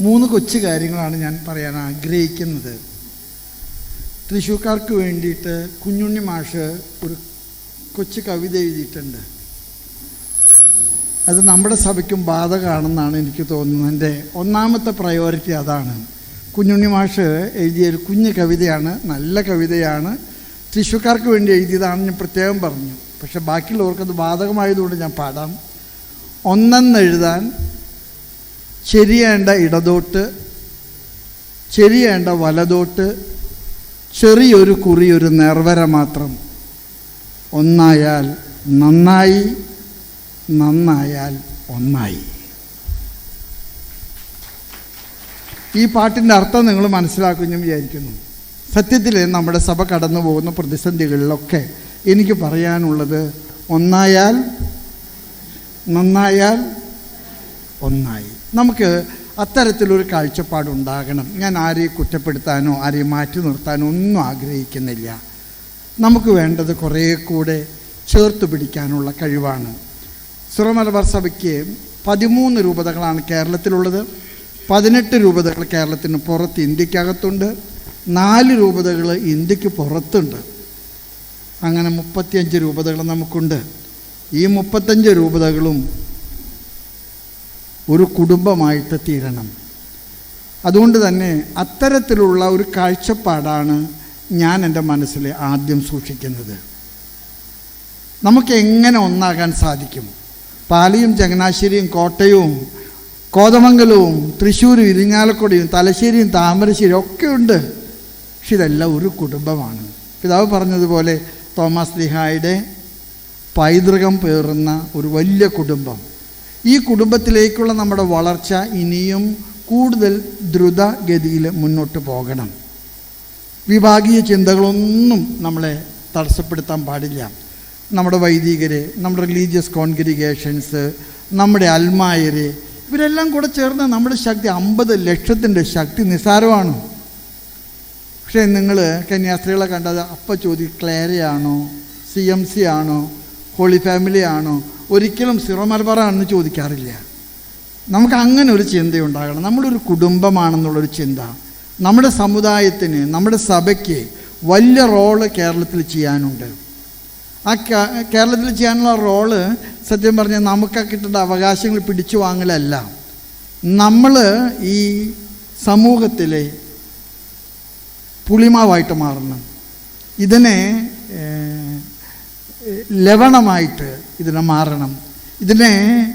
മൂന്ന് കൊച്ചു കാര്യങ്ങളാണ് ഞാൻ പറയാൻ ആഗ്രഹിക്കുന്നത്. തൃശ്ശൂർക്കാർക്ക് വേണ്ടിയിട്ട് കുഞ്ഞുണ്ണി മാഷ് ഒരു കൊച്ചു കവിത എഴുതിയിട്ടുണ്ട്. അത് നമ്മുടെ സഭയ്ക്കും ബാധകമാണെന്നാണ് എനിക്ക് തോന്നുന്നത്. എന്റെ ഒന്നാമത്തെ പ്രയോറിറ്റി അതാണ്. കുഞ്ഞുണ്ണി മാഷ് എഴുതിയ ഒരു കുഞ്ഞു കവിതയാണ് നല്ല കവിതയാണ്. തൃശ്ശൂർക്കാർക്ക് വേണ്ടി എഴുതിയതാണെന്ന് ഞാൻ പ്രത്യേകം പറഞ്ഞു. പക്ഷെ ബാക്കിയുള്ളവർക്കത് ബാധകമായതുകൊണ്ട് ഞാൻ പാടാം. ഒന്നെന്നെഴുതാൻ ചെരിയേണ്ട ഇടതോട്ട് ചെരിയേണ്ട വലതോട്ട് ചെറിയൊരു കുറി ഒരു നേർവര മാത്രം. ഒന്നായാൽ നന്നായി നന്നായാൽ ഒന്നായി. ഈ പാട്ടിന്റെ അർത്ഥം നിങ്ങൾ മനസ്സിലാക്കുമെന്ന് വിചാരിക്കുന്നു. സത്യത്തിൽ നമ്മുടെ സഭ കടന്നു പോകുന്ന പ്രതിസന്ധികളിലൊക്കെ എനിക്ക് പറയാനുള്ളത് ഒന്നായാൽ നന്നായാൽ ഒന്നായി. നമുക്ക് അത്തരത്തിലൊരു കാഴ്ചപ്പാടുണ്ടാകണം. ഞാൻ ആരെയും കുറ്റപ്പെടുത്താനോ ആരെയും മാറ്റി നിർത്താനോ ഒന്നും ആഗ്രഹിക്കുന്നില്ല. നമുക്ക് വേണ്ടത് കുറേ കൂടെ ചേർത്ത് പിടിക്കാനുള്ള കഴിവാണ്. സുറമലബാർ സഭയ്ക്ക് പതിമൂന്ന് രൂപതകളാണ് കേരളത്തിലുള്ളത്. പതിനെട്ട് രൂപതകൾ കേരളത്തിന് പുറത്ത് ഇന്ത്യക്കകത്തുണ്ട്. നാല് രൂപതകൾ ഇന്ത്യയ്ക്ക് പുറത്തുണ്ട്. അങ്ങനെ മുപ്പത്തിയഞ്ച് രൂപതകൾ നമുക്കുണ്ട്. ഈ മുപ്പത്തഞ്ച് രൂപതകളും ഒരു കുടുംബമായിട്ട് തീരണം. അതുകൊണ്ട് തന്നെ അത്തരത്തിലുള്ള ഒരു കാഴ്ചപ്പാടാണ് ഞാൻ എന്റെ മനസ്സിൽ ആദ്യം സൂക്ഷിക്കുന്നത്. നമുക്ക് എങ്ങനെ ഒന്നാകാൻ സാധിക്കും? പാലിയും ചങ്ങനാശ്ശേരിയും കോട്ടയവും കോതമംഗലവും തൃശ്ശൂരും ഇരിങ്ങാലക്കുടയും തലശ്ശേരിയും താമരശ്ശേരിയും ഒക്കെ ഉണ്ട്. പക്ഷെ ഇതെല്ലാം ഒരു കുടുംബമാണ്. പിതാവ് പറഞ്ഞതുപോലെ തോമസ് ലിഹായുടെ പൈതൃകം പേറുന്ന ഒരു വലിയ കുടുംബം. ഈ കുടുംബത്തിലേക്കുള്ള നമ്മുടെ വളർച്ച ഇനിയും കൂടുതൽ ദ്രുതഗതിയിൽ മുന്നോട്ട് പോകണം. വിഭാഗീയ ചിന്തകളൊന്നും നമ്മളെ തടസ്സപ്പെടുത്താൻ പാടില്ല. നമ്മുടെ വൈദികരെ നമ്മുടെ റിലീജിയസ് കോൺഗ്രിഗേഷൻസ് നമ്മുടെ അൽമായര് ഇവരെല്ലാം കൂടെ ചേർന്ന് നമ്മുടെ ശക്തി അമ്പത് ലക്ഷത്തിന്റെ ശക്തി നിസ്സാരമാണ്. പക്ഷേ നിങ്ങൾ കന്യാസ്ത്രീകളെ കണ്ടത് അപ്പം ചോദി ക്ലേരയാണോ സി എം സി ആണോ ഹോളി ഫാമിലി ആണോ ഒരിക്കലും സിറോ മലബാറാണെന്ന് ചോദിക്കാറില്ല. നമുക്ക് അങ്ങനെ ഒരു ചിന്തയുണ്ടാകണം. നമ്മളൊരു കുടുംബമാണെന്നുള്ളൊരു ചിന്ത. നമ്മുടെ സമുദായത്തിന് നമ്മുടെ സഭയ്ക്ക് വലിയ റോൾ കേരളത്തിൽ ചെയ്യാനുണ്ട്. ആ കേരളത്തിൽ ചെയ്യാനുള്ള റോൾ സത്യം പറഞ്ഞാൽ നമുക്ക് കിട്ടേണ്ട അവകാശങ്ങൾ പിടിച്ചു വാങ്ങലല്ല. നമ്മൾ ഈ സമൂഹത്തിലെ പുളിമാവായിട്ട് മാറണം. ഇതിനെ ലവണമായിട്ട് ഇതിനെ മാറണം. ഇതിനെ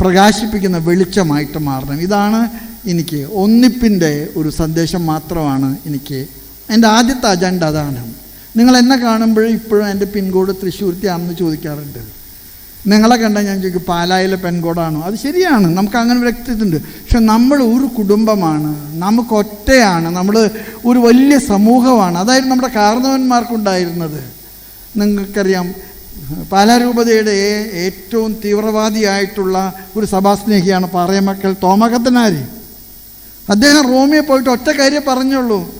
പ്രകാശിപ്പിക്കുന്ന വെളിച്ചമായിട്ട് മാറണം. ഇതാണ് എനിക്ക് ഒന്നിപ്പിന്റെ ഒരു സന്ദേശം മാത്രമാണ് എനിക്ക് എന്റെ ആദ്യത്തെ അജണ്ട അതാണ്. നിങ്ങൾ എന്നെ കാണുമ്പോൾ ഇപ്പോഴും എന്റെ പിൻകോഡ് തൃശ്ശൂർത്തിയാണെന്ന് ചോദിക്കാറുണ്ട്. നിങ്ങളെ കണ്ടാൽ ഞാൻ ചോദിക്കും പാലായിലെ പെൻകോഡാണോ അത് ശരിയാണ്. നമുക്ക് അങ്ങനെ വ്യക്തിത്വമുണ്ട്. പക്ഷെ നമ്മൾ ഒരു കുടുംബമാണ്. നമുക്ക് ഒറ്റയാണ്. നമ്മൾ ഒരു വലിയ സമൂഹമാണ്. അതായിരുന്നു നമ്മുടെ കാരണവന്മാർക്കുണ്ടായിരുന്നത്. നിങ്ങൾക്കറിയാം പാലാരൂപതയുടെ ഏറ്റവും തീവ്രവാദിയായിട്ടുള്ള ഒരു സഭാസ്നേഹിയാണ് പാറയമക്കൾ തോമകത്തനാര്. അദ്ദേഹം റോമിയെ പോയിട്ട് ഒറ്റ കാര്യം പറഞ്ഞുള്ളൂ.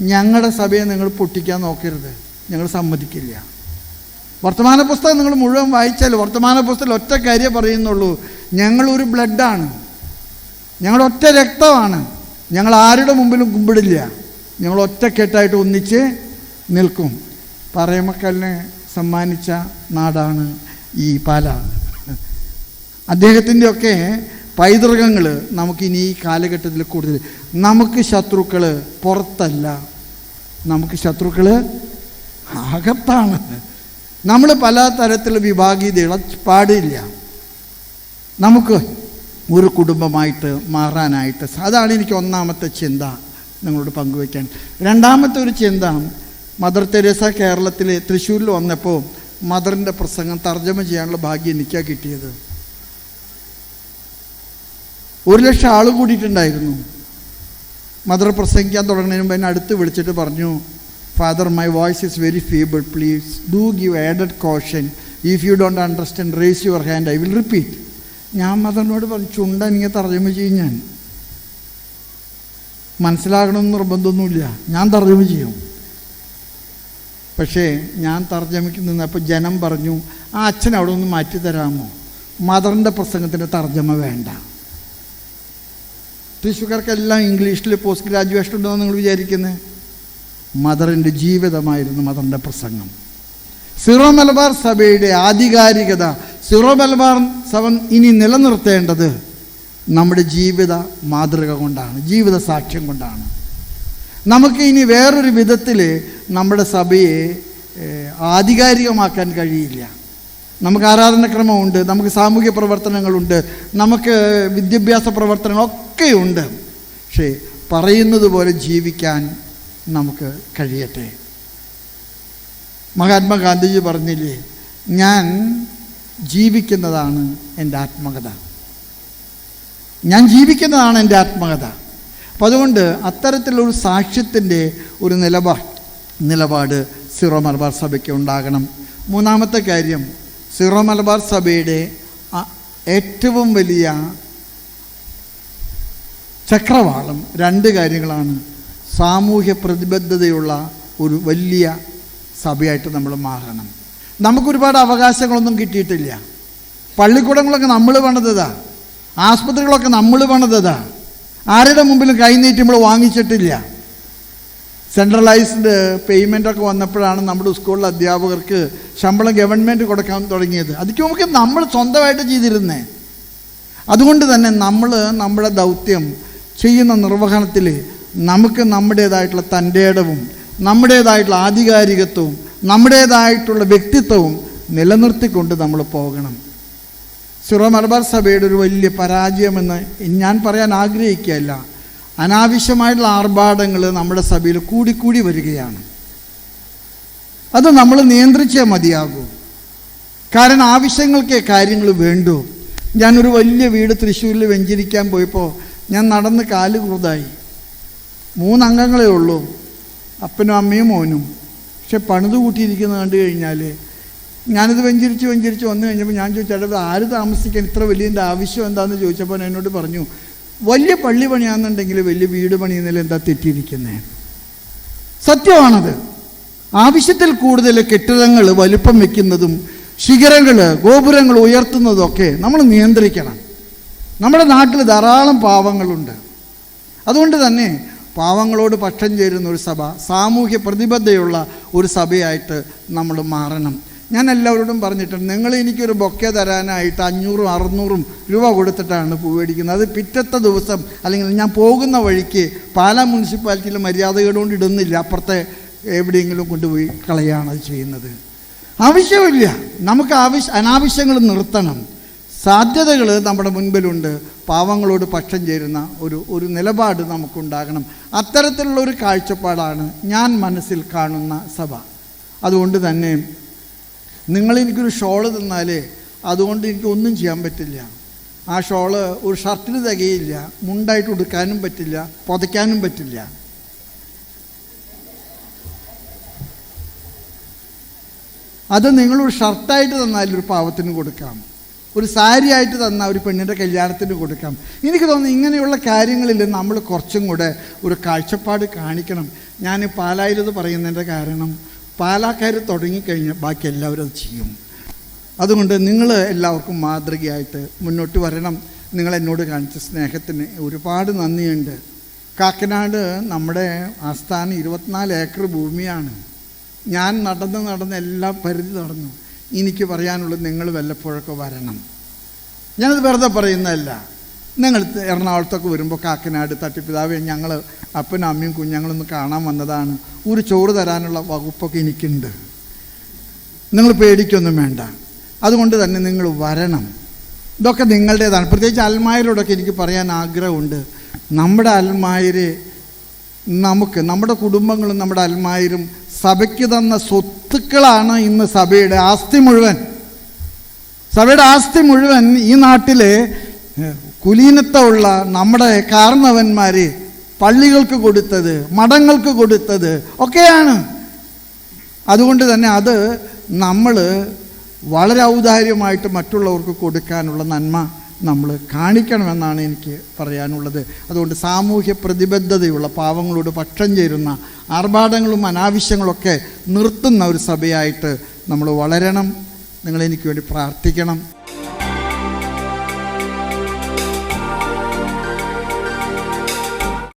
ഞങ്ങളുടെ സഭയെ നിങ്ങൾ പൊട്ടിക്കാൻ നോക്കരുത്. ഞങ്ങൾ സമ്മതിക്കില്ല. വർത്തമാന പുസ്തകം നിങ്ങൾ മുഴുവൻ വായിച്ചാൽ വർത്തമാന പുസ്തകത്തിൽ ഒറ്റ കാര്യം പറയുന്നുള്ളൂ. ഞങ്ങളൊരു ബ്ലഡാണ്. ഞങ്ങൾ ഒറ്റ രക്തമാണ്. ഞങ്ങൾ ആരുടെ മുമ്പിലും കുമ്പിടില്ല. ഞങ്ങൾ ഒറ്റക്കെട്ടായിട്ട് ഒന്നിച്ച് നിൽക്കും. പറയമക്കലിനെ സമ്മാനിച്ച നാടാണ് ഈ പാല. അദ്ദേഹത്തിന്റെയൊക്കെ പൈതൃകങ്ങൾ നമുക്കിനി ഈ കാലഘട്ടത്തിൽ കൂടുതൽ. നമുക്ക് ശത്രുക്കൾ പുറത്തല്ല. നമുക്ക് ശത്രുക്കൾ അകത്താണ്. നമ്മൾ പല തരത്തിൽ വിഭാഗീയതകൾ പാടില്ല നമുക്ക് ഒരു കുടുംബമായിട്ട് മാറാനായിട്ട് അതാണ് എനിക്ക് ഒന്നാമത്തെ ചിന്ത നിങ്ങളോട് പങ്കുവയ്ക്കാൻ. രണ്ടാമത്തെ ഒരു ചിന്ത മദർ തെരേസ കേരളത്തിലെ തൃശ്ശൂരിൽ വന്നപ്പോൾ മദറിന്റെ പ്രസംഗം തർജമ ചെയ്യാനുള്ള ഭാഗ്യം എനിക്കാണ് കിട്ടിയത്. ഒരു ലക്ഷം ആൾ കൂടിയിട്ടുണ്ടായിരുന്നു. മദർ പ്രസംഗിക്കാൻ തുടങ്ങുന്നതിന് മുമ്പ് എന്നെ അടുത്ത് വിളിച്ചിട്ട് പറഞ്ഞു father my voice is very feeble please do give added caution if you don't understand raise your hand I will repeat ഞാൻ മദറിനോട് പറഞ്ഞു ചുണ്ട എനിക്ക് തർജമ ചെയ്യും ഞാൻ. മനസ്സിലാകണമെന്ന് നിർബന്ധമൊന്നുമില്ല. ഞാൻ തർജമ ചെയ്യും. പക്ഷേ ഞാൻ തർജമയ്ക്ക് ജനം പറഞ്ഞു ആ അച്ഛൻ അവിടെ ഒന്ന് മാറ്റി തരാമോ? മദറിന്റെ പ്രസംഗത്തിന്റെ തർജമ വേണ്ട. തൃശ്ശൂർക്കാർക്കെല്ലാം ഇംഗ്ലീഷിൽ പോസ്റ്റ് ഗ്രാജുവേഷൻ ഉണ്ടെന്ന് നിങ്ങൾ വിചാരിക്കുന്നത് മദറിന്റെ ജീവിതമായിരുന്നു മദറിന്റെ പ്രസംഗം. സിറോ മലബാർ സഭയുടെ ആധികാരികത സിറോ മലബാർ സഭ ഇനി നിലനിർത്തേണ്ടത് നമ്മുടെ ജീവിത മാതൃക കൊണ്ടാണ് ജീവിത സാക്ഷ്യം കൊണ്ടാണ്. നമുക്ക് ഇനി വേറൊരു വിധത്തിൽ നമ്മുടെ സഭയെ ആധികാരികമാക്കാൻ കഴിയില്ല. നമുക്ക് ആരാധനക്രമമുണ്ട് നമുക്ക് സാമൂഹ്യ പ്രവർത്തനങ്ങളുണ്ട് നമുക്ക് വിദ്യാഭ്യാസ പ്രവർത്തനങ്ങളൊക്കെ ഉണ്ട് പക്ഷേ പറയുന്നത് പോലെ ജീവിക്കാൻ നമുക്ക് കഴിയട്ടെ. മഹാത്മാഗാന്ധിജി പറഞ്ഞില്ലേ ഞാൻ ജീവിക്കുന്നതാണ് എന്റെ ആത്മകഥ. ഞാൻ ജീവിക്കുന്നതാണ് എന്റെ ആത്മകഥ. അപ്പം അതുകൊണ്ട് അത്തരത്തിലൊരു സാക്ഷ്യത്തിന്റെ ഒരു നിലപാട് നിലപാട് സിറോ മലബാർ സഭയ്ക്ക് ഉണ്ടാകണം. മൂന്നാമത്തെ കാര്യം സിറോ മലബാർ സഭയുടെ ഏറ്റവും വലിയ ചക്രവാളം രണ്ട് കാര്യങ്ങളാണ്. സാമൂഹ്യ പ്രതിബദ്ധതയുള്ള ഒരു വലിയ സഭയായിട്ട് നമ്മൾ മാറണം. നമുക്കൊരുപാട് അവകാശങ്ങളൊന്നും കിട്ടിയിട്ടില്ല. പള്ളിക്കൂടങ്ങളൊക്കെ നമ്മൾ പണിതതാ. ആസ്പത്രികളൊക്കെ നമ്മൾ പണിതതാ. ആരുടെ മുമ്പിലും കൈനീട്ടി നമ്മൾ വാങ്ങിച്ചിട്ടില്ല. സെൻട്രലൈസ്ഡ് പേയ്മെന്റ് ഒക്കെ വന്നപ്പോഴാണ് നമ്മുടെ സ്കൂളിലെ അധ്യാപകർക്ക് ശമ്പളം ഗവൺമെന്റ് കൊടുക്കാൻ തുടങ്ങിയത്. അതിക്ക് നമുക്ക് നമ്മൾ സ്വന്തമായിട്ട് ചെയ്തിരുന്നേ. അതുകൊണ്ട് തന്നെ നമ്മൾ നമ്മുടെ ദൗത്യം ചെയ്യുന്ന നിർവഹണത്തിൽ നമുക്ക് നമ്മുടേതായിട്ടുള്ള തന്റെ ഇടവും നമ്മുടേതായിട്ടുള്ള ആധികാരികത്വവും നമ്മുടേതായിട്ടുള്ള വ്യക്തിത്വവും നിലനിർത്തിക്കൊണ്ട് നമ്മൾ പോകണം. സിറോ മലബാർ സഭയുടെ ഒരു വലിയ പരാജയമെന്ന് ഞാൻ പറയാൻ ആഗ്രഹിക്കുകയല്ല. അനാവശ്യമായിട്ടുള്ള ആർഭാടങ്ങൾ നമ്മുടെ സഭയിൽ കൂടിക്കൂടി വരികയാണ്. അത് നമ്മൾ നിയന്ത്രിച്ചേ മതിയാകൂ. കാരണം ആവശ്യങ്ങൾക്കേ കാര്യങ്ങൾ വേണ്ടു. ഞാനൊരു വലിയ വീട് തൃശ്ശൂരിൽ വെഞ്ചരിക്കാൻ പോയപ്പോൾ ഞാൻ നടന്ന് കാൽ കുറുതായി. മൂന്നംഗങ്ങളേ ഉള്ളൂ. അപ്പനും അമ്മയും മോനും. പക്ഷെ പണിത് കൂട്ടിയിരിക്കുന്നത് കണ്ടു കഴിഞ്ഞാൽ ഞാനിത് വെഞ്ചരിച്ച് വെഞ്ചരിച്ച് വന്നു കഴിഞ്ഞപ്പോൾ ഞാൻ ചോദിച്ചാൽ ചേട്ടാ ആര് താമസിക്കാൻ ഇത്ര വലിയതിന്റെ ആവശ്യം എന്താണെന്ന് ചോദിച്ചപ്പോൾ എന്നോട് പറഞ്ഞു വലിയ പള്ളി പണിയാണെന്നുണ്ടെങ്കിൽ വലിയ വീട് പണിയുന്നതിൽ എന്താ തെറ്റിയിരിക്കുന്നത് സത്യമാണത്. ആവശ്യത്തിൽ കൂടുതൽ കെട്ടിടങ്ങൾ വലുപ്പം വെക്കുന്നതും ശിഖരങ്ങൾ ഗോപുരങ്ങൾ ഉയർത്തുന്നതൊക്കെ നമ്മൾ നിയന്ത്രിക്കണം. നമ്മുടെ നാട്ടിൽ ധാരാളം പാവങ്ങളുണ്ട്. അതുകൊണ്ട് തന്നെ പാവങ്ങളോട് പക്ഷം ചേരുന്ന ഒരു സഭ സാമൂഹ്യ പ്രതിബദ്ധതയുള്ള ഒരു സഭയായിട്ട് നമ്മൾ മാറണം. ഞാൻ എല്ലാവരോടും പറഞ്ഞിട്ടുണ്ട് നിങ്ങൾ എനിക്കൊരു ബൊക്കെ തരാനായിട്ട് അഞ്ഞൂറും അറുന്നൂറും രൂപ കൊടുത്തിട്ടാണ് പൂവേടിക്കുന്നത് അത് പിറ്റത്തെ ദിവസം അല്ലെങ്കിൽ ഞാൻ പോകുന്ന വഴിക്ക് പാലാ മുനിസിപ്പാലിറ്റിയിൽ മര്യാദകളോണ്ട് ഇടുന്നില്ല. അപ്പുറത്തെ എവിടെയെങ്കിലും കൊണ്ടുപോയി കളയാണ് അത് ചെയ്യുന്നത്. ആവശ്യമില്ല. നമുക്ക് ആവശ്യ അനാവശ്യങ്ങൾ നിർത്തണം. സാധ്യതകൾ നമ്മുടെ മുൻപിലുണ്ട്. പാവങ്ങളോട് പക്ഷം ചേരുന്ന ഒരു ഒരു നിലപാട് നമുക്കുണ്ടാകണം. അത്തരത്തിലുള്ള ഒരു കാഴ്ചപ്പാടാണ് ഞാൻ മനസ്സിൽ കാണുന്ന സഭ. അതുകൊണ്ട് തന്നെ നിങ്ങൾ എനിക്കൊരു ഷോൾ തന്നാൽ അതുകൊണ്ട് എനിക്ക് ഒന്നും ചെയ്യാൻ പറ്റില്ല. ആ ഷോൾ ഒരു ഷർട്ടിന് തികയില്ല മുണ്ടായിട്ട് ഉടുക്കാനും പറ്റില്ല പുതയ്ക്കാനും പറ്റില്ല. അത് നിങ്ങളൊരു ഷർട്ടായിട്ട് തന്നാൽ ഒരു പാവത്തിന് കൊടുക്കാം. ഒരു സാരി ആയിട്ട് തന്നാൽ ഒരു പെണ്ണിന്റെ കല്യാണത്തിന് കൊടുക്കാം. എനിക്ക് തോന്നുന്നു ഇങ്ങനെയുള്ള കാര്യങ്ങളിൽ നമ്മൾ കുറച്ചും കൂടെ ഒരു കാഴ്ചപ്പാട് കാണിക്കണം. ഞാൻ പാലായിരത് പറയുന്നതിന്റെ കാരണം പാലാക്കാർ തുടങ്ങിക്കഴിഞ്ഞാൽ ബാക്കി എല്ലാവരും അത് ചെയ്യും. അതുകൊണ്ട് നിങ്ങൾ എല്ലാവർക്കും മാതൃകയായിട്ട് മുന്നോട്ട് വരണം. നിങ്ങളെന്നോട് കാണിച്ച സ്നേഹത്തിന് ഒരുപാട് നന്ദിയുണ്ട്. കാക്കനാട് നമ്മുടെ ആസ്ഥാനം ഇരുപത്തിനാല് ഏക്കർ ഭൂമിയാണ്. ഞാൻ നടന്ന് നടന്ന് എല്ലാ പരിധി നടന്നു എനിക്ക് പറയാനുള്ളത് നിങ്ങൾ വല്ലപ്പോഴൊക്കെ വരണം. ഞാനത് വെറുതെ പറയുന്നതല്ല. നിങ്ങൾ എറണാകുളത്തൊക്കെ വരുമ്പോൾ കാക്കനാട് തട്ടിപ്പിതാവെ ഞങ്ങൾ അപ്പനും അമ്മയും കുഞ്ഞുങ്ങളൊന്ന് കാണാൻ വന്നതാണ്. ഒരു ചോറ് തരാനുള്ള വകുപ്പൊക്കെ എനിക്കുണ്ട്. നിങ്ങൾ പേടിക്കൊന്നും വേണ്ട. അതുകൊണ്ട് തന്നെ നിങ്ങൾ വരണം. ഇതൊക്കെ നിങ്ങളുടേതാണ്. പ്രത്യേകിച്ച് അൽമായരോടൊക്കെ എനിക്ക് പറയാൻ ആഗ്രഹമുണ്ട്. നമ്മുടെ അൽമായരെ നമുക്ക് നമ്മുടെ കുടുംബങ്ങളും നമ്മുടെ അൽമായരും സഭയ്ക്ക് തന്ന സ്വത്തുക്കളാണ് ഇന്ന് സഭയുടെ ആസ്തി മുഴുവൻ. സഭയുടെ ആസ്തി മുഴുവൻ ഈ നാട്ടിലെ കുലീനത്തമുള്ള നമ്മുടെ കാരണവന്മാർ പള്ളികൾക്ക് കൊടുത്തത് മഠങ്ങൾക്ക് കൊടുത്തത് ഒക്കെയാണ്. അതുകൊണ്ട് തന്നെ അത് നമ്മൾ വളരെ ഔദാര്യമായിട്ട് മറ്റുള്ളവർക്ക് കൊടുക്കാനുള്ള നന്മ നമ്മൾ കാണിക്കണമെന്നാണ് എനിക്ക് പറയാനുള്ളത്. അതുകൊണ്ട് സാമൂഹ്യ പ്രതിബദ്ധതയുള്ള പാവങ്ങളോട് പക്ഷം ചേരുന്ന ആർഭാടങ്ങളും അനാവശ്യങ്ങളൊക്കെ നിർത്തുന്ന ഒരു സഭയായിട്ട് നമ്മൾ വളരണം. നിങ്ങളെനിക്ക് വേണ്ടി പ്രാർത്ഥിക്കണം.